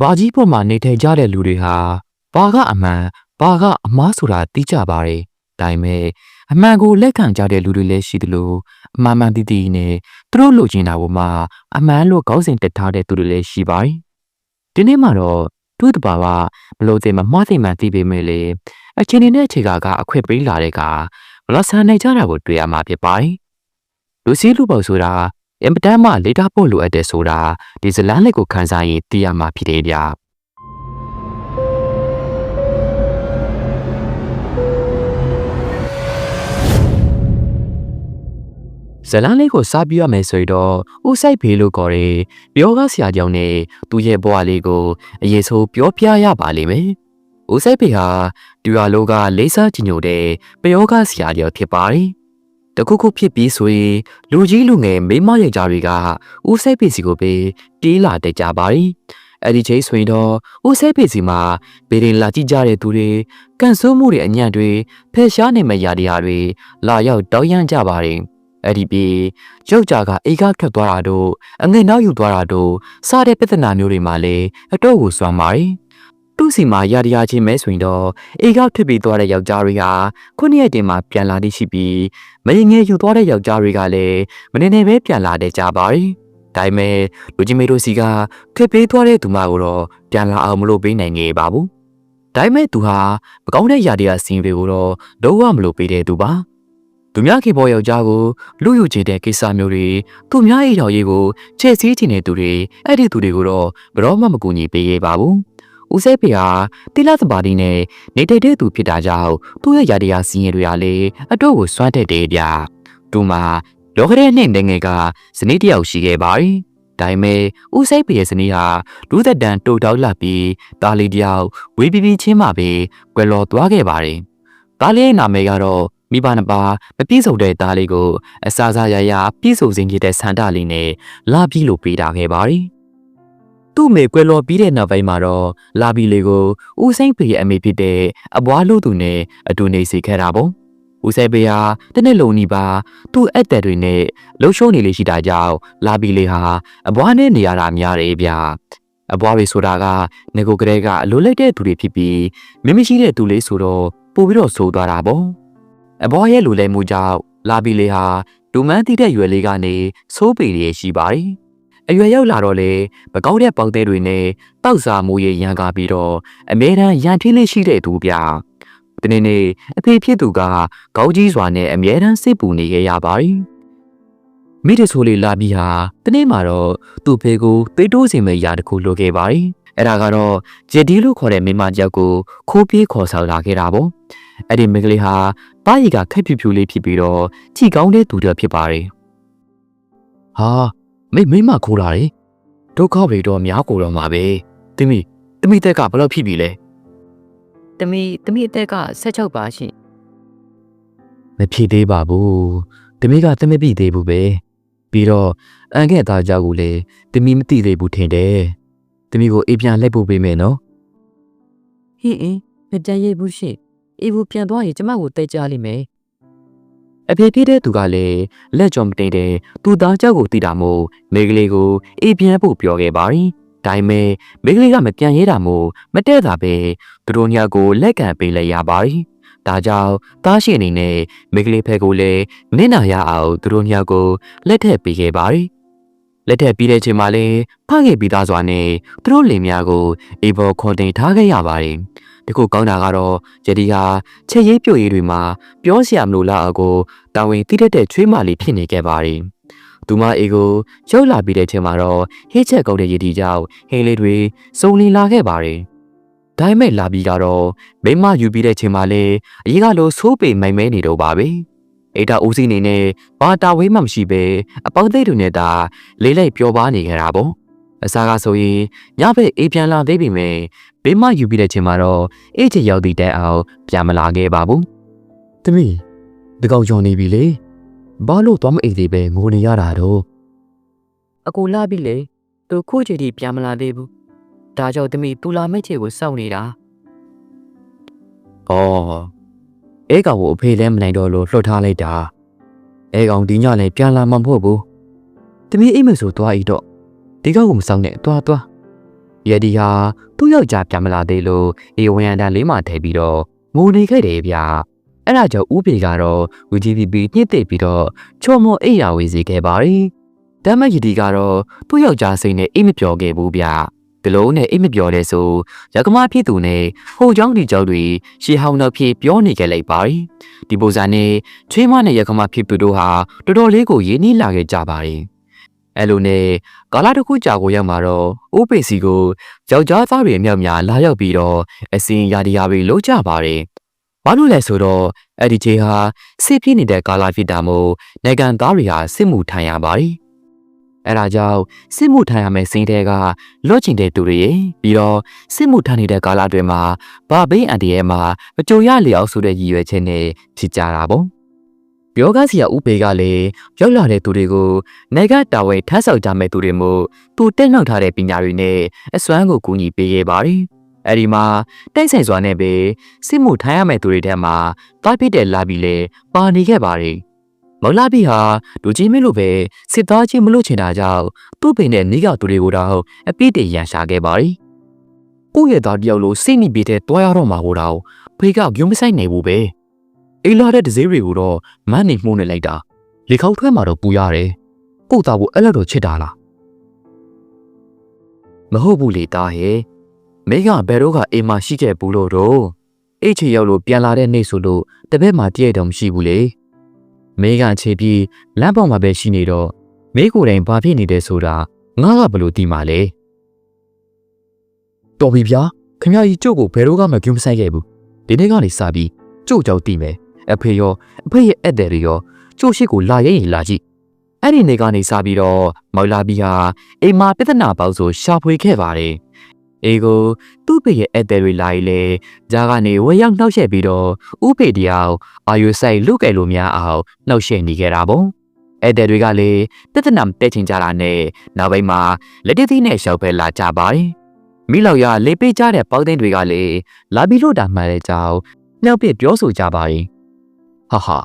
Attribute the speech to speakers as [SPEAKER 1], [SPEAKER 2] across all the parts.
[SPEAKER 1] ဘာကြီးပေါ်မှာနေထိုင်ကြတဲ့လူတွေဟာဘာကအမှန်ဘာကအမှားဆိုတာသိကြပါတယ်။ဒါပေမဲ့အမှန်ကိုလက်ခံကြတဲ့လူတွေလည်းရှိသလိုအမှန်မှန်တည်တည်နဲ့သူတို့လိုချင်တာပေါ်မှာအမှန်လို့ခေါင်းစဉ်တက်ထားတဲ့သူတွေလည်းရှိပါတယ်။ဒီနေ့မှာတော့သူ့တဘာဝဘလို့တင်မမှားသိမှန်သိပေမဲ့လေအချင်းနေနဲ့ခြေကာကအခွင့်ပေးလာတဲ့ကဘလို့ဆန်နိုင်ကြတာကိုတွေ့ရမှာဖြစ်ပါတယ်။လူစည်းလူပေါ့ဆိုတာ အင်ပတန်မှလေတာဖို့လိုအပ်တယ်ဆိုတာဒီဇလန်းလေးကိုခန်းစားရင်သိရမှာဖြစ်တယ်ဗျာ။ဇလန်းလေးကိုစားပြရမယ်ဆိုတော့ဦးဆိုင်ဖေးလို့ခေါ်တယ်ပြောကားဆရာကြောင့်နဲ့သူ့ရဲ့ဘဝလေးကိုအရေးဆိုးပြောပြရပါလိမ့်မယ်ဦးဆိုင်ဖေးဟာတူရလိုကလေးစားကြည်ညိုတဲ့ပြောကားဆရာကြောင့်ဖြစ်ပါတယ် တခုခုဖြစ်ပြီးဆိုရင်လူကြီးလူငယ်မိမရဲ့ကြားတွေကဦးဆိုင်ဖေးစီကိုပဲတီးလာတက်ကြပါတယ်အဲ့ဒီချိန်ဆိုရင်တော့ဦးဆိုင်ဖေးစီမှာဘေးရင်လာကြည့်ကြတဲ့သူတွေကန်ဆိုးမှုတွေအညံ့တွေဖယ်ရှားနေမဲ့ຢာတရားတွေလာရောက်တောင်းရမ်းကြပါတယ်အဲ့ဒီပြီးရုပ်ကြကအိတ်ကထွက်သွားတာတို့အငိတ်နောက်ယူသွားတာတို့စတဲ့ပြဿနာမျိုးတွေမှာလည်းအတော့ကိုစွမ်းပါတယ် သူ့စီမှာရတရားချင်းမဲဆိုရင်တော့အိတ်ကထွက်ပြီးသွားတဲ့ယောက်ျားတွေဟာခုနှစ်ရက်တင်မှာပြန်လာတိရှိပြီးမရင်ငယ်ယူသွားတဲ့ယောက်ျားတွေကလည်းမနေနေပဲပြန်လာတဲ့ကြပါတယ်ဒါပေမဲ့လူကြီးမေတို့စီကထွက်ပေးသွားတဲ့သူမကိုတော့ပြန်လာအောင်မလုပ်ပေးနိုင်ခဲ့ပါဘူးဒါပေမဲ့သူဟာမကောင်းတဲ့ຢာတရားစီးတွေကိုတော့လုံးဝမလုပ်ပေးတဲ့သူပါသူများခေဘောယောက်ျားကိုလူယူချင်တဲ့ကိစ္စမျိုးတွေသူများအိမ်တော်ရေးကိုချဲ့စည်းချင်တဲ့သူတွေအဲ့ဒီသူတွေကိုတော့ဘယ်တော့မှမကူညီပေးခဲ့ပါဘူး ဦးစဲဖေဟာတိလသဘာဒီနဲ့နေထိုင်တဲ့သူဖြစ်တာကြောင့်သူ့ရဲ့ຢာတရားစီးရင်တွေကလည်းအတော့ကိုစွန့်တက်တယ်ဗျာသူမှာလောကရဲ့နှင့်တဲ့ငယ်ကဇနီးတစ်ယောက်ရှိခဲ့ပါတယ်ဒါပေမဲ့ဦးစိတ်ဖေရဲ့ဇနီးဟာလူသက်တန်တိုတောက်လာပြီးတာလီတယောက်ဝေးပြီးပြီးချင်းမှပဲကွယ်လော်သွားခဲ့ပါတယ်။တာလီရဲ့နာမည်ကတော့မိဘနှစ်ပါးမပြည့်စုံတဲ့သားလေးကိုအစာစားရရပြည့်စုံစေခြင်းတဲ့ဆန္ဒလေးနဲ့လာပြီးလို့ပေးတာခဲ့ပါတယ်။ သူ့မေကွယ်လော်ပြီးတဲ့နောက်ပိုင်းမှာတော့လာပြီးလေးကိုဦးစိမ့်ဖေရဲ့အမေဖြစ်တဲ့အဘွားလို့သူနဲ့အတူနေစေခဲ့တာပေါ့။ဦးစိမ့်ဖေဟာတနေ့လုံးနီးပါသူ့အက်တဲ့တွေနဲ့လှုပ်ရှုံးနေလေရှိတာကြောင့်လာပြီးလေးဟာအဘွားနဲ့နေရတာများတယ်ဗျာ။အဘွားတွေဆိုတာကငကိုကလေးကအလိုလိုက်တဲ့သူတွေဖြစ်ပြီးမင်းမရှိတဲ့သူလေးဆိုတော့ပို့ပြီးတော့ဆိုးသွားတာပေါ့။အဘွားရဲ့လူလဲမှုကြောင့်လာပြီးလေးဟာဒူမန်းတိတဲ့ရွယ်လေးကနေစိုးပေရရှိပါတယ်။ အရွယ်ရောက်လာတော့လေမကောက်တဲ့ပေါက်သေးတွေနဲ့တောက်စားမှုရရန်ကားပြီးတော့အမဲတန်းရန်ထင်းလေးရှိတဲ့သူဗျာ။ဒီနေ့နေ့အဖေဖြစ်သူကခေါင်းကြီးစွာနဲ့အမြဲတမ်းစိတ်ပူနေခဲ့ရပါတယ်။မိတဆိုးလေးလာပြီးဟာဒီနေ့မှာတော့သူ့ဖေကိုသိတိုးစင်မဲ့ຢာတစ်ခုလိုခဲ့ပါတယ်။အဲ့ဒါကတော့ဂျက်ဒီလို့ခေါ်တဲ့မိန်းမတယောက်ကိုခိုးပြေးခေါ်ဆောင်လာခဲ့တာပေါ့။အဲ့ဒီမိန်းကလေးဟာပါရီကခက်ဖြူဖြူလေးဖြစ်ပြီးတော့ကြည်ကောင်းတဲ့သူတစ်ဖြစ်ပါတယ်။ဟာ မိမိမခိုးလာတယ်။ဒုက္ခတွေတော့များကိုတော့မှာပဲ။တမိတမိတက်ကဘယ်လောက်ဖြစ်ပြီလဲ။
[SPEAKER 2] တမီတမီအသက်က16ပါရှင်။
[SPEAKER 1] မဖြစ်သေးပါဘူး။တမိကတမပြည့်သေးဘူးပဲ။ပြီးတော့အန်ခဲ့သားကြောက်ကိုလေတမိမသိသေးဘူးထင်တယ်။တမိကိုအေးပြန်လိုက်ဖို့ပေးမယ်နော်။
[SPEAKER 2] ဟင်းအင်းမပြန်ရဘူးရှင်။အေးဘူးပြန်သွားရင်ကျမကိုတဲကြလိမ့်မယ်။
[SPEAKER 1] အဖေပြတဲ့သူကလည်းလက်ကြောမတင်တဲ့သူသားကြောက်ကိုတိတာမို့မိန်းကလေးကိုအေးပြန်ဖို့ပြောခဲ့ပါတယ်။ဒါပေမဲ့မိန်းကလေးကမပြန်ရဲတာမို့မတဲ့တာပဲသူတို့ညကိုလက်ကန်ပေးလိုက်ရပါတယ်။ဒါကြောင့်တားရှိအနေနဲ့မိန်းကလေးဖက်ကိုလည်းနင့်နာရအောင်သူတို့ညကိုလက်ထက်ပေးခဲ့ပါတယ်။လက်ထက်ပြီးတဲ့ချိန်မှာလည်းဖခဲ့ပြီးသားစွာနဲ့သူတို့လင်များကိုအေဘော်ခွန်တင်ထားခဲ့ရပါတယ်။ ဒီခုကောင်းတာကတော့ဂျယ်ဒီဟာချက်ရေးပြို့ရေးတွေမှာပြောစရာမလိုလောက်အကိုတာဝန်တိတက်တဲ့ချွေးမလေးဖြစ်နေခဲ့ပါတယ်။သူမအေကိုရောက်လာပြီးတဲ့ချိန်မှာတော့ဟိချက်ကုန်းတဲ့ရည်တီကြောင့်ဟင်းလေးတွေစုံလင်လာခဲ့ပါတယ်။ဒါပေမဲ့လာပြီးကတော့မိမယူပြီးတဲ့ချိန်မှာလေအရေးကလိုဆိုးပေမိုင်မဲနေတော့ပါပဲ။အေတာဦးစီးနေနဲ့ဘာတာဝေးမှမရှိပဲအပေါင်းသိတူနဲ့တာလေးလိုက်ပျော်ပါနေကြတာပေါ့။ အစားကဆိုရင်ညဘက်အေးပြန်လာသေးပြီမယ်ဘေးမယူပြီးတဲ့ချိန်မှာတော့အေးချေရောက်သည့်တဲအောင်ပြန်မလာခဲ့ပါဘူး။တမီဒီကောင်ကြော်နေပြီလေ။ဘာလို့သွားမအိတ်သေးပဲငိုနေရတာတော့။
[SPEAKER 2] အကူလာပြီလေ။သူခုချိန်ထိပြန်မလာသေးဘူး။ဒါကြောင့်တမီတူလာမိတ်ချေကိုစောင့်နေတာ။
[SPEAKER 1] အော်အဲကောင်ကိုအဖေလည်းမနိုင်တော့လို့လွှတ်ထားလိုက်တာ။အဲကောင်ဒီညလည်းပြန်လာမှာမဟုတ်ဘူး။တမီအိမ်မဆိုသွားဤတော့ ဒီကောင်ကိုမဆောင်နဲ့သွားသွား ယဒီဟာသူ့ယောက်ျားပြန်မလာသေးလို့အေဝရန်တန်လေးမှထည့်ပြီးတော့ငိုနေခဲ့တယ်ဗျအဲ့ဒါကြောင့်ဦးပေကတော့ဝီဂျီပီပီညှစ်သိပ်ပြီးတော့ချော်မော်အိယာဝေစီခဲ့ပါတယ်တမ်းမယဒီကတော့သူ့ယောက်ျားစိတ်နဲ့အိတ်မပြောခဲ့ဘူးဗျဒီလိုနဲ့အိတ်မပြောတဲ့ဆိုရကမဖြစ်သူနဲ့ဟိုเจ้าဒီเจ้าတွေရှေဟောင်းတော့ဖြစ်ပြောနေကြလိုက်ပါတယ်ဒီပုံစံနဲ့ချွေးမနဲ့ရကမဖြစ်သူတို့ဟာတော်တော်လေးကိုရင်းနှီးလာခဲ့ကြပါတယ် အဲ့လိုနဲ့ကာလာတစ်ခုကြာကိုရောက်မှာတော့အိုးပေစီကိုယောက်ျားသားတွေအမြောက်များလာရောက်ပြီးတော့အစင်ရာဒီယာတွေလုံးကြပါတယ်ဘာလို့လဲဆိုတော့အဲ့ဒီချိန်ဟာစစ်ပြင်းနေတဲ့ကာလာဖြစ်တာမို့နိုင်ငံသားတွေဟာစစ်မှုထမ်းရပါတယ်အဲ့ဒါကြောင့်စစ်မှုထမ်းရမယ့်စိန်တဲကလော့ချင်တဲ့သူတွေရေပြီးတော့စစ်မှုထမ်းနေတဲ့ကာလတွေမှာဘာဘိန်းအန်တီရဲ့မှာမကြုံရလျောက်ဆိုတဲ့ရည်ရွယ်ချက်နဲ့ဖြစ်ကြတာပေါ့ ပြောကားစီယာဥပေကလည်းရောက်လာတဲ့သူတွေကိုနိုင်ငံတာဝန်ထမ်းဆောင်ကြမဲ့သူတွေမို့သူတက်နှောက်ထားတဲ့ပညာတွေနဲ့အစွမ်းကိုကူညီပေးခဲ့ပါတယ်အဲ့ဒီမှာတိုက်ဆိုင်စွာနဲ့ပဲစစ်မှုထမ်းရမယ့်သူတွေထဲမှာတားပြစ်တဲ့လာပြီးလေပါနေခဲ့ပါတယ်မော်လာဘီဟာဒူကြီးမင်းလိုပဲစစ်သားချင်းမလို့ချင်တာကြောင့်သူ့ပင်နဲ့နေကသူတွေကိုတော့အပြစ်တင်ရန်ရှာခဲ့ပါတယ်။ကိုယ့်ရဲ့သားတယောက်လိုစိတ်နိပြတဲ့တွားရတော့မှာကိုတော့ဖေကဂုံမဆိုင်နိုင်ဘူးပဲ။ အိလာတဲ့ဒဇေးတွေကိုတော့မန်းနေမှုန်းနေလိုက်တာလေခေါက်ထွက်မှာတော့ပူရတယ်။ကို့သားကိုအဲ့လိုတော့ချစ်တာလား။မဟုတ်ဘူးလေသားရဲ့။မိကဘယ်တော့ကအိမ်မှာရှိခဲ့ဘူးလို့တော့အိတ်ချေရောက်လို့ပြန်လာတဲ့နေ့ဆိုလို့တပည့်မှာတည့်ရတော့မရှိဘူးလေ။မေကခြေပြီးလမ်းပေါ်မှာပဲရှိနေတော့မေကိုယ်တိုင်ဘာဖြစ်နေတယ်ဆိုတာငါကဘယ်လိုသိမှာလဲတော်ပြီဗျာခင်ဗျာကြီးကျုပ်ကိုဘယ်တော့မှမကြုံမဆိုင်ခဲ့ဘူးဒီနေ့ကနေစပြီးကျုပ်ကြောက်သိမယ် အဖေရောအဖေရဲ့အက်တယ်တွေရောကျုပ်ရှိကိုလာရင်ရင်လာကြည့်အဲ့ဒီနေ့ကနေစပြီးတော့မော်လာဘီဟာအိမ်မှာပြဿနာပေါက်ဆိုရှာဖွေခဲ့ပါတယ်အေကိုသူ့ဖေရဲ့အက်တယ်တွေလာရင်လေဂျာကနေဝက်ရောက်နှောက်ယှက်ပြီးတော့ဥဖေတယောက်အာယုဆိုင်လုကဲလို့များအောင်နှောက်ယှက်နေခဲ့တာပေါ့အဲ့တဲ့တွေကလည်းပြဿနာတက်ချင်ကြတာနဲ့နောက်ပိုင်းမှာလက်တသီးနဲ့ရှောက်ပဲလာကြပါတယ်မိလောက်ရလေပေးကြတဲ့ပေါက်သိန်းတွေကလည်းလာပြီးလို့တာမှန်တဲ့ကြောင်းနှောက်ပြပြောဆိုကြပါတယ် ဟာဟာ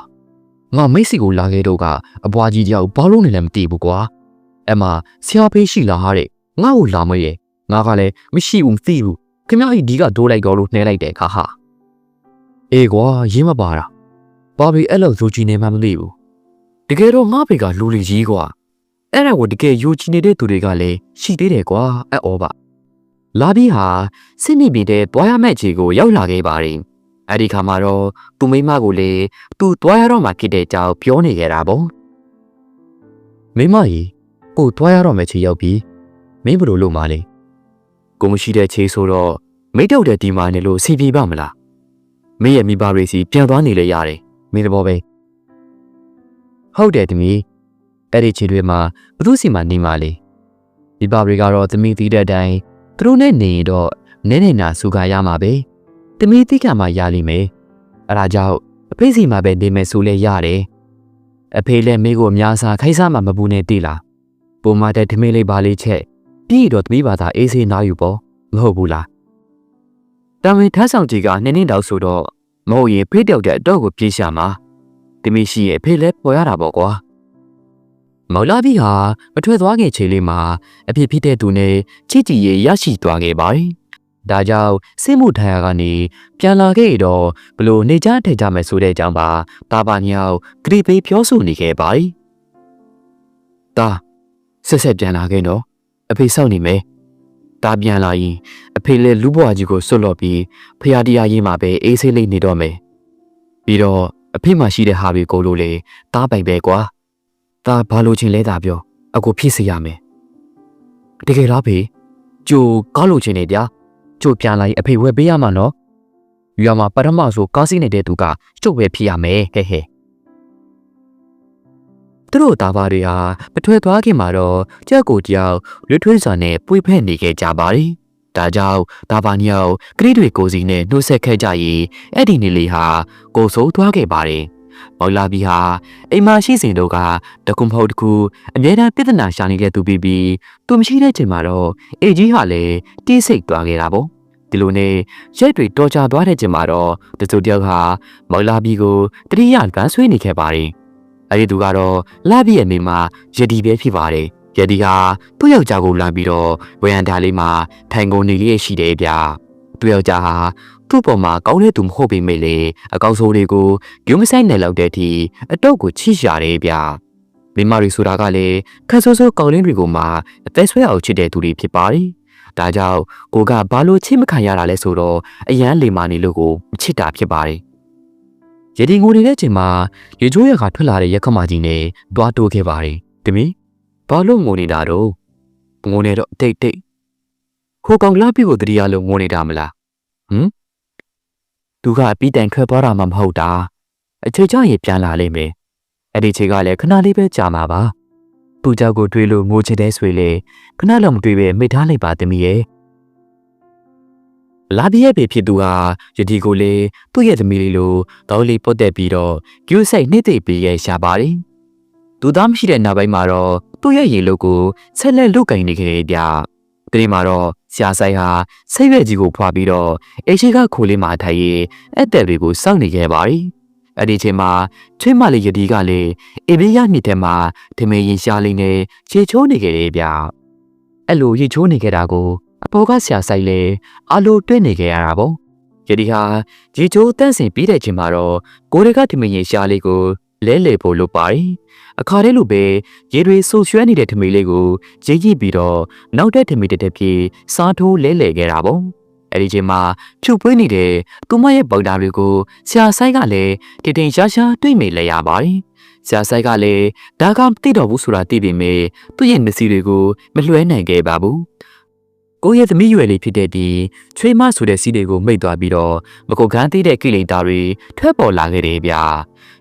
[SPEAKER 1] ငါမိတ်စီကိုလာခဲ့တော့ကအဘွားကြီးတယောက်ဘာလို့နေလဲမသိဘူးကွာအမဆရာဖေးရှိလာဟာတဲ့ငါ့ကိုလာမရဲ့ငါကလည်းမရှိဘူးမသိဘူးခင်ဗျားကြီးဒီကဒိုးလိုက်တော့လို့နှဲလိုက်တယ်ခါဟာအေးကွာရင်းမပါတာဘာဘီအဲ့လိုဇိုချီနေမှမသိဘူးတကယ်တော့ငါဖေကလူလီကြီးကွာအဲ့ဒါကိုတကယ်ယူချီနေတဲ့သူတွေကလည်းရှိသေးတယ်ကွာအဲ့ဩပါလာပြီးဟာစစ်မိပြီးတဲ့တွားရမဲ့ခြေကိုရောက်လာခဲ့ပါတယ် အဲ့ဒီခါမှာတော့သူမိမကိုလေသူတွားရတော့မှဖြစ်တဲ့ကြောင်ပြောနေကြတာပေါ့မိမကြီးကိုတွားရတော့မဲ့ခြေရောက်ပြီးမင်းဘယ်လိုလုပ်မှလဲကိုမရှိတဲ့ခြေဆိုတော့မိတ်တော့တဲ့ဒီမာနေလို့စီပြေပါမလားမင်းရဲ့မိဘတွေစီပြန်သွားနေလေရတယ်မင်းတဘောပဲဟုတ်တယ်တမီးအဲ့ဒီခြေတွေမှာဘသူစီမှာနေမှလဲမိဘတွေကတော့တမီးသိတဲ့အတိုင်းသူတို့နဲ့နေရင်တော့နည်းနည်းနာဆူခါရမှာပဲ တမီးသိကမှရလိမ့်မယ်အဲဒါကြောင့်အဖေစီမှာပဲနေမယ်ဆိုလဲရတယ်အဖေလည်းမိကိုအများစားခိုက်စားမှမပူနဲ့တိလားပုံမတဲ့ဓမင်းလေးပါလေးချက်ပြီးတော့တမီးဘာသာအေးဆေးနားယူပေါ့မဟုတ်ဘူးလားတံဝင်ထမ်းဆောင်ကြီးကနင်းနေတော့ဆိုတော့မဟုတ်ရင်ဖေးတောက်တဲ့အတော့ကိုပြေးရှာမှာတမီးရှိရဲ့ဖေးလဲပေါ်ရတာပေါ့ကွာမော်လာဘီဟာမထွက်သွားခင်ချိန်လေးမှာအဖြစ်ဖြစ်တဲ့သူနဲ့ချစ်ကြည်ရေးရရှိသွားခဲ့ပါတယ်။ ဒါကြောင့်စစ်မှုထမ်းရကနေပြန်လာခဲ့တော့ဘလို့နေကြထိုင်ကြမယ်ဆိုတဲ့အကြောင်းပါတာပါညောင်ဂရိပေးပြောဆိုနေခဲ့ပါတယ်။ဒါဆက်ဆက်ပြန်လာခဲ့တော့အဖေစောင့်နေမယ်။ဒါပြန်လာရင်အဖေလည်းလူဘွားကြီးကိုဆွတ်လော့ပြီးဖရာတရားရေးမှာပဲအေးဆေးလေးနေတော့မယ်။ပြီးတော့အဖေမှရှိတဲ့ဟာတွေကိုလို့လေတားပိုင်ပဲကွာ။ဒါဘာလို့ချင်းလဲတာပြောအကိုဖြစ်စေရမယ်။တကယ်လားဖေကျိုကားလို့ချင်းနေဗျာ။ ကျိုပြန်လာရင်အဖေဝယ်ပေးရမှာနော်။ရွာမှာပထမဆိုကားစီးနေတဲ့သူကကျုပ်ပဲဖြစ်ရမယ်ဟဲ့ဟဲ့။သူတို့သားပါတွေဟာမထွက်သွားခင်မှာတော့ကြက်ကိုတယောက်ရွေးထွေးစွာနဲ့ပွေဖက်နေခဲ့ကြပါတယ်။ဒါကြောင့်ဒါပါညောင်ကလေးတွေကိုစီနဲ့နှုတ်ဆက်ခဲ့ကြရင်အဲ့ဒီနေလေးဟာကိုဆိုးသွားခဲ့ပါတယ်။ မော်လာဘီဟာအိမ်မရှိစဉ်တို့ကတကွန်ဖောက်တစ်ခုအမြဲတမ်းပြဿနာရှာနေတဲ့သူပြီးပြီးသူမရှိတဲ့ချိန်မှာတော့အေကြီးဟာလည်းတီးစိတ်သွားခဲ့တာပေါ့။ဒီလိုနဲ့ရက်တွေတော်ချသွားတဲ့ချိန်မှာတော့တချို့တယောက်ဟာမော်လာဘီကိုတတိယကန်းဆွေးနေခဲ့ပါတယ်။အဲဒီသူကတော့လာဘီရဲ့မိမယဒီပဲဖြစ်ပါတယ်ယဒီဟာသူ့ယောက်ျားကိုလမ်းပြီးတော့ဝရန်တာလေးမှာထိုင်ကုန်နေလေးရှိတယ်ဗျသူ့ယောက်ျားဟာ သူ့ပေါ်မှာကောင်းတဲ့သူမဟုတ်ပေမဲ့လေအကောင်းဆုံးလေးကိုဂုံမဆိုင်နယ်လောက်တဲ့အထိအတော့ကိုချိရှာတယ်ဗျမိမရီဆိုတာကလည်းခက်ဆိုးဆိုးကောင်းလင်းတွေကိုမှအသက်ဆွဲအောင်ချစ်တဲ့သူတွေဖြစ်ပါတယ်ဒါကြောင့်ကိုကဘာလို့ချစ်မခံရတာလဲဆိုတော့အရန်လေမာနေလို့ကိုမချစ်တာဖြစ်ပါတယ်ရည်ဒီငိုနေတဲ့အချိန်မှာရေချိုးရခါထွက်လာတဲ့ရက်ခမကြီးနဲ့တွားတိုးခဲ့ပါတယ်တမီးဘာလို့ငိုနေတာတော့ငိုနေတော့တိတ်တိတ်ခိုးကောင်လာပြီကိုတတိယလို့ငိုနေတာမလားဟမ် သူကအပြီးတိုင်ထွက်သွားတာမှမဟုတ်တာအချိန်ကျရင်ပြန်လာလိမ့်မယ်အဲ့ဒီချိန်ကလည်းခဏလေးပဲကြာမှာပါပူကြောက်ကိုတွေးလို့ငိုချင်တဲ့ဆွေလေခဏလောက်မတွေးပဲမိထားလိုက်ပါတမီးရဲ့လာပြည့်ရဲ့ဖြစ်သူဟာယတိကိုလေသူ့ရဲ့သမီးလေးလိုတောင်းလေးပုတ်တက်ပြီးတော့ကျူးဆိုင်နှိမ့်သိပ်ပြီးရဲ့ရှာပါတယ်သူသားမရှိတဲ့နောက်ပိုင်းမှာတော့သူ့ရဲ့ရေလုတ်ကိုဆက်လက်လုတ်ကင်နေခဲ့တယ်ဗျ။ဒီမှာတော့ ဆရာဆိုင်ဟာစိတ်ရွက်ကြီးကိုဖွာပြီးတော့အေရှိကခိုလေးမှာထိုင်ရင်အဲ့တဲ့တွေကိုစောင့်နေခဲ့ပါတယ်။အဲ့ဒီချိန်မှာချွေးမလေးယတိကလည်းအေဘေးရမြစ်ထဲမှာဓမေရင်ရှားလေးနဲ့ခြေချိုးနေခဲ့တယ်ဗျ။အဲ့လိုရေချိုးနေခဲ့တာကိုအပေါ်ကဆရာဆိုင်လည်းအလိုတွေ့နေခဲ့ရတာပေါ့။ယတိဟာရေချိုးတန့်စင်ပြီးတဲ့ချိန်မှာတော့ကိုရီကဓမေရင်ရှားလေးကို လဲလေဖို့လုပ်ပါတယ်။အခါတည်းလိုပဲရေတွေဆူရွှဲနေတဲ့ထမီလေးကိုရေးကြည့်ပြီးတော့နောက်တဲ့ထမီတစ်တက်ပြေစားထိုးလဲလေခဲ့တာပေါ့။အဲဒီချိန်မှာဖြူပွေးနေတဲ့သူမရဲ့ပုံတာတွေကိုဆရာဆိုင်ကလည်းတည်တင်ရှားရှားတွေ့မိလဲရပါတယ်။ဆရာဆိုင်ကလည်းဒါကမသိတော့ဘူးဆိုတာသိပေမဲ့သူ့ရဲ့မျက်စိတွေကိုမလွှဲနိုင်ခဲ့ပါဘူး။ကိုယ့်ရဲ့သမီးရွယ်လေးဖြစ်တဲ့ဒီချွေးမဆိုတဲ့စီးတွေကိုမိတ်သွားပြီးတော့မကုတ်ကန်းသေးတဲ့ကိလေသာတွေထွက်ပေါ်လာခဲ့တယ်ဗျာ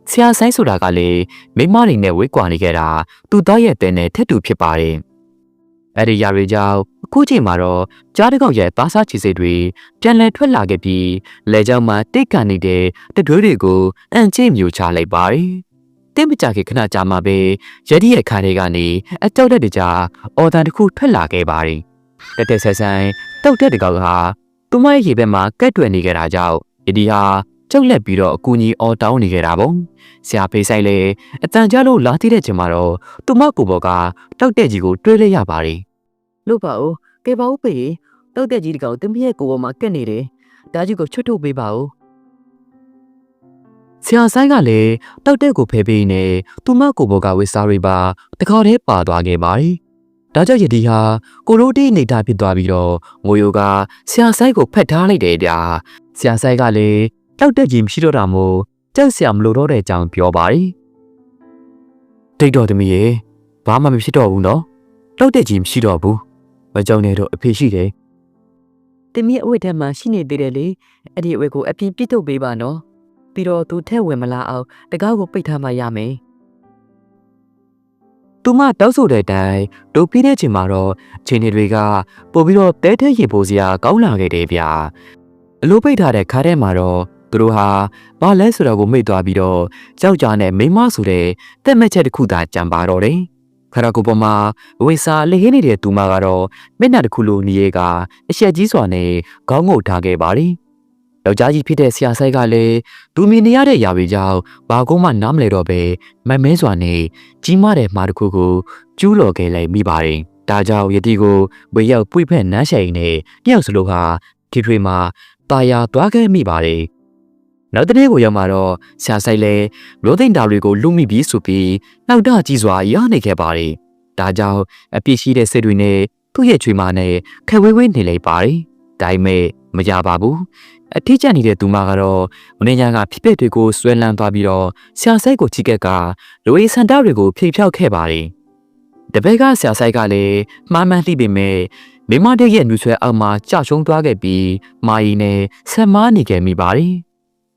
[SPEAKER 1] ဆရာဆိုင်ဆိုတာကလည်းမိမတွေနဲ့ဝေးကွာနေခဲ့တာသူသားရဲ့တဲ့နဲ့ထက်တူဖြစ်ပါတယ်အဲ့ဒီຢာတွေကြောင့်အခုချိန်မှာတော့ကြားတစ်ကောင်ရဲ့သားစားချီစိတ်တွေပြန်လည်ထွက်လာခဲ့ပြီးလက်ကြောင်းမှာတိတ်ကန်နေတဲ့တတွေးတွေကိုအန်ကျိမျိုးချလိုက်ပါတယ်တင်းမကြခင်ခဏကြာမှပဲရဒီရဲ့ခါတွေကနေအကြောက်တဲ့တကြားအော်တန်တစ်ခုထွက်လာခဲ့ပါတယ်တက်တက်ဆဆန်တောက်တဲ့တကောင်ကသူမရဲ့ရေဘက်မှာကက်တွယ်နေကြတာကြောင့်ဒီဒီဟာ ကြောက်လက်ပြီးတော့အကူကြီးအော်တောင်းနေကြတာပေါ့ဆရာဖေးဆိုင်လေအတန်ကြလို့လာသေးတဲ့ချိန်မှာတော့သူမကိုဘော်ကတောက်တဲ့ကြီးကိုတွေးလိုက်ရပါတယ်
[SPEAKER 2] လို့ပါဦးကဲပါဦးဖေတောက်တဲ့ကြီးတကောင်တမီးရဲ့ကိုယ်ပေါ်မှာကက်နေတယ်ဒါကြီးကိုချွတ်ထုတ်ပေးပါဦး
[SPEAKER 1] ဆရာဆိုင်ကလည်းတောက်တဲ့ကိုဖယ်ပေးနေသူမကိုဘော်ကဝစ်စားတွေပါတခါတည်းပါသွားခဲ့ပါတယ်ဒါကြောင့်ယတိဟာကိုရိုတီနေတာဖြစ်သွားပြီးတော့ငိုယိုကဆရာဆိုင်ကိုဖက်ထားလိုက်တယ်ဗျာဆရာဆိုင်ကလည်း တောက်တဲ့ကြီးမရှိတော့တာမို့ကြောက်ဆရာမလို့တော့တဲ့အကြောင်းပြောပါတယ်တိတ်တော်သမီးရေဘာမှမဖြစ်တော့ဘူးနော်တောက်တဲ့ကြီးမရှိတော့ဘူးမကြောက်နဲ့တော့အဖေရှိတယ်
[SPEAKER 2] တမီးအဝတ်ထဲမှာရှိနေသေးတယ်လေအဲ့ဒီအဝတ်ကိုအပြင်ပြစ်ထုတ်ပေးပါနော်ပြီးတော့သူထက်ဝင်မလာအောင်တကားကိုပိတ်ထားမှရမယ်
[SPEAKER 1] သူမတောက်ဆိုတဲ့အတိုင်းတို့ပြီးတဲ့ချိန်မှာတော့ခြေနေတွေကပို့ပြီးတော့တဲတဲရေပိုစရာကောင်းလာခဲ့တယ်ဗျာအလိုပိတ်ထားတဲ့ခါထဲမှာတော့ သူတို့ဟာဘာလဲဆိုတော့ကိုမိတ်သွားပြီးတော့ကြောက်ကြနဲ့မိမဆိုတဲ့တက်မဲ့ချက်တစ်ခုသာကြံပါတော့တယ်ခရကူပေါ်မှာဝေစာလေဟင်းနေတဲ့သူမကတော့မျက်နှာတစ်ခုလိုနေရကအရှက်ကြီးစွာနဲ့ခေါင်းငုတ်ထားခဲ့ပါတယ်ယောက်ျားကြီးဖြစ်တဲ့ဆရာဆိုင်ကလည်းသူမြင်နေရတဲ့ຢာတွေကြောင့်ဘာကုန်းမှနားမလဲတော့ပဲမမဲစွာနဲ့ကြီးမားတဲ့မှားတစ်ခုကိုကျူးလော်ခဲ့လိုက်မိပါတယ်။ဒါကြောင့်ယတိကိုဝေရောက်ပွိဖက်နန်းဆိုင်နဲ့မြောက်စလို့ဟာဒီထွေမှာตาယာသွားခဲ့မိပါတယ်။ နောက်တနေ့ကိုရောက်မှာတော့ဆရာဆိုင်လည်းရိုးသိမ့်တာတွေကိုလူမိပြီးဆိုပြီးနောက်တကြီးစွာရနေခဲ့ပါတယ်။ဒါကြောင့်အပြစ်ရှိတဲ့စိတ်တွေနဲ့သူ့ရဲ့ချွေမာနဲ့ခက်ဝဲဝဲနေလိုက်ပါတယ်။ဒါပေမဲ့မကြပါဘူး။အထီးကျန်နေတဲ့သူမကတော့မင်းညာကဖြစ်ပျက်တွေကိုဆွဲလန်းသွားပြီးတော့ဆရာဆိုင်ကိုချိကက်ကလူဝေးစန်တာတွေကိုဖိဖြောက်ခဲ့ပါတယ်။တပည့်ကဆရာဆိုင်ကလည်းမှားမှန်းသိပေမဲ့မိမတဲ့ရဲ့နှူဆွဲအောက်မှာကြာရှုံးသွားခဲ့ပြီးမာယီနဲ့ဆက်မားနေခဲ့မိပါတယ်။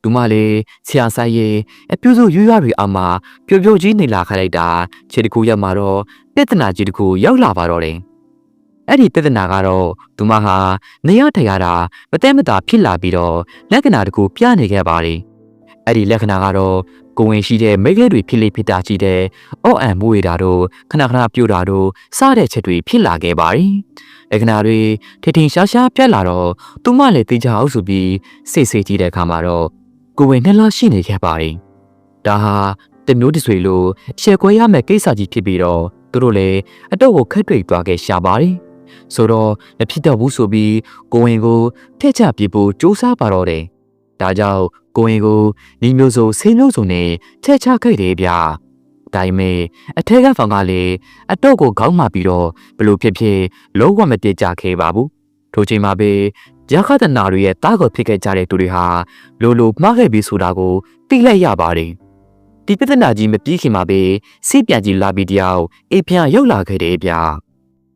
[SPEAKER 1] သူမလည်းဆရာဆိုင်ရဲ့အပြုစုရွရွတွေအောက်မှာပျော်ပျော်ကြီးနေလာခလိုက်တာခြေတစ်ခုရောက်မှာတော့ပြဿနာကြီးတစ်ခုရောက်လာပါတော့တယ်။အဲ့ဒီပြဿနာကတော့သူမဟာနေရထိုင်ရတာမတဲမတာဖြစ်လာပြီးတော့လက္ခဏာတစ်ခုပြနေခဲ့ပါတယ်။အဲ့ဒီလက္ခဏာကတော့ကိုဝင်ရှိတဲ့မိတ်ကလေးတွေဖြစ်လေဖြစ်တာရှိတဲ့အော့အန်မွေးတာတို့ခဏခဏပြို့တာတို့စတဲ့ချက်တွေဖြစ်လာခဲ့ပါတယ်။လက္ခဏာတွေထထင်ရှားရှားပြတ်လာတော့သူမလည်းသိကြအောင်ဆိုပြီးစိတ်စိတ်ကြည့်တဲ့အခါမှာတော့ ကိုဝင်နှလားရှိနေခဲ့ပါတယ်။ဒါဟာတမျိုးတဆွေလိုရှယ်ကွဲရမယ့်ကိစ္စကြီးဖြစ်ပြီးတော့သူတို့လည်းအတော့ကိုခက်တွေ့သွားခဲ့ရှာပါတယ်ဆိုတော့မဖြစ်တော့ဘူးဆိုပြီးကိုဝင်ကိုထက်ချပြဖို့စူးစမ်းပါတော့တယ်ဒါကြောင့်ကိုဝင်ကိုညီမျိုးစုံဆေးမျိုးစုံနဲ့ထက်ချခဲ့တယ်ဗျာဒါပေမဲ့အထက်ကဖောင်ကလည်းအတော့ကိုခေါင်းမှပြီးတော့ဘလို့ဖြစ်ဖြစ်လုံးဝမတည်ကြခဲ့ပါဘူးထိုချိန်မှာပဲ ရခဒနာတွေရဲ့တားကိုဖြစ်ခဲ့ကြတဲ့သူတွေဟာလိုလိုမှားခဲ့ပြီဆိုတာကိုသိလိုက်ရပါတယ်ဒီပြဿနာကြီးမပြီးခင်မှာပဲစိတ်ပြန်ကြီးလာပြီးတယောက်အေးပြန်ရောက်လာခဲ့တယ်ဗျာ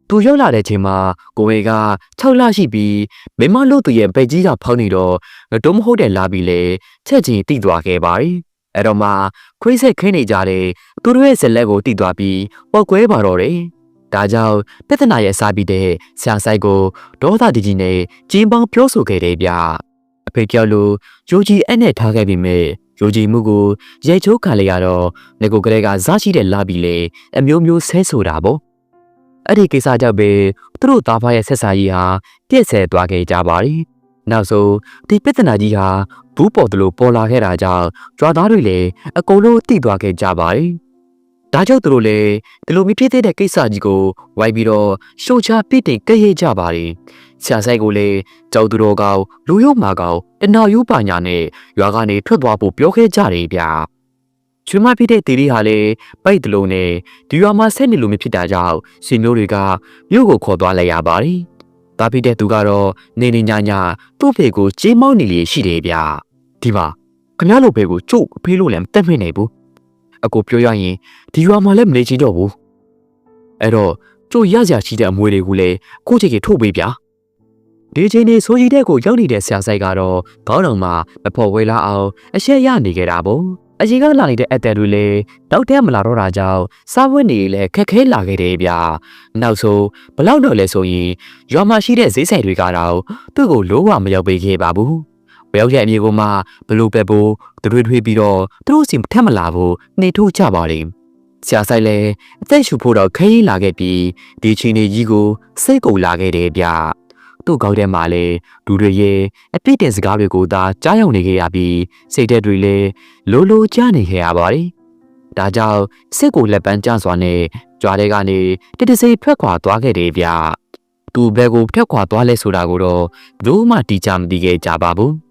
[SPEAKER 1] သူရောက်လာတဲ့ချိန်မှာကိုဝေက6လရှိပြီးမိမလို့သူရဲ့ပိတ်ကြီးကဖောင်းနေတော့ငတုံးမဟုတ်တဲ့လာပြီးလေချက်ချင်းတိသွားခဲ့ပါတယ်အဲ့တော့မှခွေးဆက်ခင်းနေကြတဲ့သူတို့ရဲ့ဇလက်ကိုတိသွားပြီးပောက်ကွဲပါတော့တယ် ဒါကြောင့်ပြဿနာရဲ့အစားပြီးတဲ့ဆရာဆိုင်ကိုဒေါသတကြီးနဲ့ကျင်းပေါင်းပြောဆိုခဲ့တယ်ဗျအဖေကြောက်လို့ဂျိုကြီးအဲ့နဲ့ထားခဲ့ပြီးမြဲဂျိုကြီးမှုကိုရဲချိုးခံလိုက်ရတော့ငကိုကလေးကဇာရှိတဲ့လာပြီးလေအမျိုးမျိုးဆဲဆိုတာပေါ့အဲ့ဒီကိစ္စကြောင့်ပဲသူတို့သားဖားရဲ့ဆက်ဆာကြီးဟာပြည့်ဆဲသွားခဲ့ကြပါပြီနောက်ဆုံးဒီပြဿနာကြီးဟာဘူးပေါ်တယ်လို့ပေါ်လာခဲ့တာကြောင့်ကြွားသားတွေလည်းအကုန်လုံးတိသွားခဲ့ကြပါတယ် ဒါကြောင့်သူတို့လည်းဒီလိုမဖြစ်သေးတဲ့ကိစ္စကြီးကိုဝိုင်းပြီးတော့ရှုံချပြစ်တင်ကြရကြပါတယ်ဆရာဆိုင်ကိုလည်းကြောက်သူတော်ကောင်လူရုံမာကောင်တနာယူပါညာနဲ့ရွာကနေထွက်သွားဖို့ပြောခဲ့ကြတယ်ဗျာချွေမဖြစ်တဲ့တီရီဟာလည်းပိတ်တလုံးနဲ့ဒီရွာမှာဆက်နေလို့မဖြစ်တာကြောင့်ရှင်မျိုးတွေကမြို့ကိုခေါ်သွားလိုက်ရပါတယ်။ဒါဖြစ်တဲ့သူကတော့နေနေညာညာသူ့ဖေကိုကြေးမောင်းနေလေရှိတယ်ဗျာ။ဒီမှာခမရလိုဖေကိုကျုပ်အဖေးလို့လည်းမတက်မိနိုင်ဘူး။ အကိုပြောရရင်ဒီရွာမှာလည်းမနေချင်တော့ဘူး။အဲ့တော့ကျို့ရစရာရှိတဲ့အမွေတွေကိုလည်းကိုယ့်ချေကြီးထုတ်ပေးဗျာ။ဒီချိန်နေဆိုကြီးတဲ့ကိုရောက်နေတဲ့ဆရာဆိုင်ကတော့ခေါင်းတော်မှာမဖော်ဝဲလာအောင်အရှက်ရနေကြတာပေါ့။အရင်ကလာနေတဲ့အက်တယ်တွေလည်းတောက်တဲမလာတော့တာကြောင့်စားဝတ်နေလည်းခက်ခဲလာခဲ့တယ်ဗျာ။နောက်ဆုံးဘလောက်တော့လဲဆိုရင်ရွာမှာရှိတဲ့ဈေးဆိုင်တွေကတော့သူ့ကိုလုံးဝမရောက်ပေးခဲ့ပါဘူး။ဘ ယ်ရောက်ရဲ့အမျိုးကမှဘလို့ပဲပို့တွေထွေးပြီးတော့သူတို့စီထက်မလာဘူးနေထုတ်ကြပါလိမ့်။ဆရာဆိုင်လည်းအသက်ရှူဖို့တော့ခရီးလာခဲ့ပြီးဒီချင်းနေကြီးကိုစိတ်ကုန်လာခဲ့တယ်ဗျာ။သူ့ကောက်ထဲမှာလည်းလူတွေရဲ့အပြစ်တင်စကားတွေကိုသာကြားရောက်နေခဲ့ရပြီးစိတ်သက်တွေလည်းလိုလိုကြားနေခဲ့ရပါတယ်။ဒါကြောင့်စစ်ကိုလက်ပန်းကျစွာနဲ့ကြွားတဲ့ကနေတတစိထွက်ခွာသွားခဲ့တယ်ဗျ။သူဘက်ကိုထွက်ခွာသွားလဲဆိုတာကိုတော့ဘယ်သူမှတီးကြမသိခဲ့ကြပါဘူး။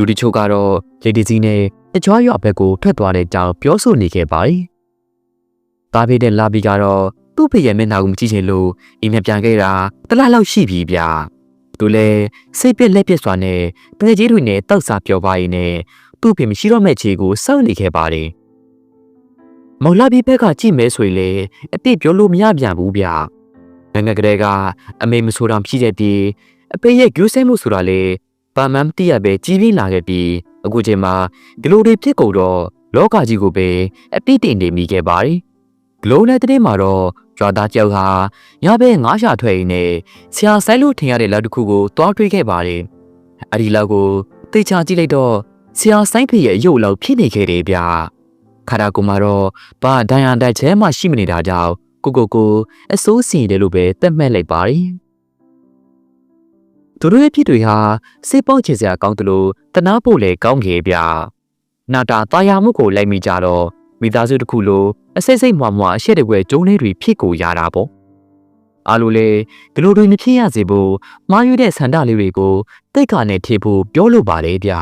[SPEAKER 1] လူတချို့ကတော့လေဒီစီနဲ့တကြွားရွာဘက်ကိုထွက်သွားတဲ့အကြောင်းပြောဆိုနေခဲ့ပါတယ်။ဒါပေတဲ့လာဘီကတော့သူ့ဖေရဲ့မျက်နှာကိုမကြည့်ချင်လို့အိမ်မပြန်ခဲ့တာတလားလောက်ရှိပြီဗျာ။သူလည်းစိတ်ပြက်လက်ပြက်စွာနဲ့တကယ်ကြီးတွေနဲ့တောက်စားပြောပါရင်နဲ့သူ့ဖေမရှိတော့မဲ့ခြေကိုစောင့်နေခဲ့ပါတယ်။မော်လာဘီဘက်ကကြည့်မဲဆိုရင်လေအပြစ်ပြောလို့မရပြန်ဘူးဗျ။ငငယ်ကလေးကအမေမဆိုတော့ဖြစ်တဲ့ပြီးအဖေရဲ့ကျိုးဆဲမှုဆိုတာလေ ပါမန်တရပဲကြီးပြီးလာခဲ့ပြီးအခုချိန်မှာဒီလိုတွေဖြစ်ကုန်တော့လောကကြီးကိုပဲအပြစ်တင်နေမိခဲ့ပါတယ်။ဂလိုးနဲ့တဲ့မှာတော့ကြွားသားကြောက်ဟာညဘဲငားရှာထွက်ရင်းနဲ့ဆရာဆိုင်လို့ထင်ရတဲ့လက်တစ်ခုကိုတွားတွေ့ခဲ့ပါတယ်။အဲ့ဒီလောက်ကိုသိချာကြည့်လိုက်တော့ဆရာဆိုင်ဖေရဲ့ရုပ်လောက်ဖြစ်နေခဲ့တယ်ဗျာ။ခါတာကူမှာတော့ဘာဒိုင်ယန်တိုက်ချဲမှရှိမနေတာကြောင့်ကိုကိုကိုအစိုးစင်တယ်လို့ပဲသတ်မှတ်လိုက်ပါတယ်။ သူတို့ရဲ့ဖြစ်တွေဟာစိတ်ပေါက်ချင်စရာကောင်းတယ်လို့တနာဖို့လည်းကောင်းခဲ့ဗျာ။နာတာတာယာမှုကိုလိုက်မိကြတော့မိသားစုတစ်ခုလိုအစိတ်စိတ်မွားမွားအရှက်တကွယ်ကျုံလေးတွေဖြစ်ကိုရတာပေါ့အားလိုလေဒီလိုတွေမဖြစ်ရစေဖို့မာယူတဲ့ဆန္ဒလေးတွေကိုတိတ်ခါနဲ့ထေဖို့ပြောလို့ပါလေဗျ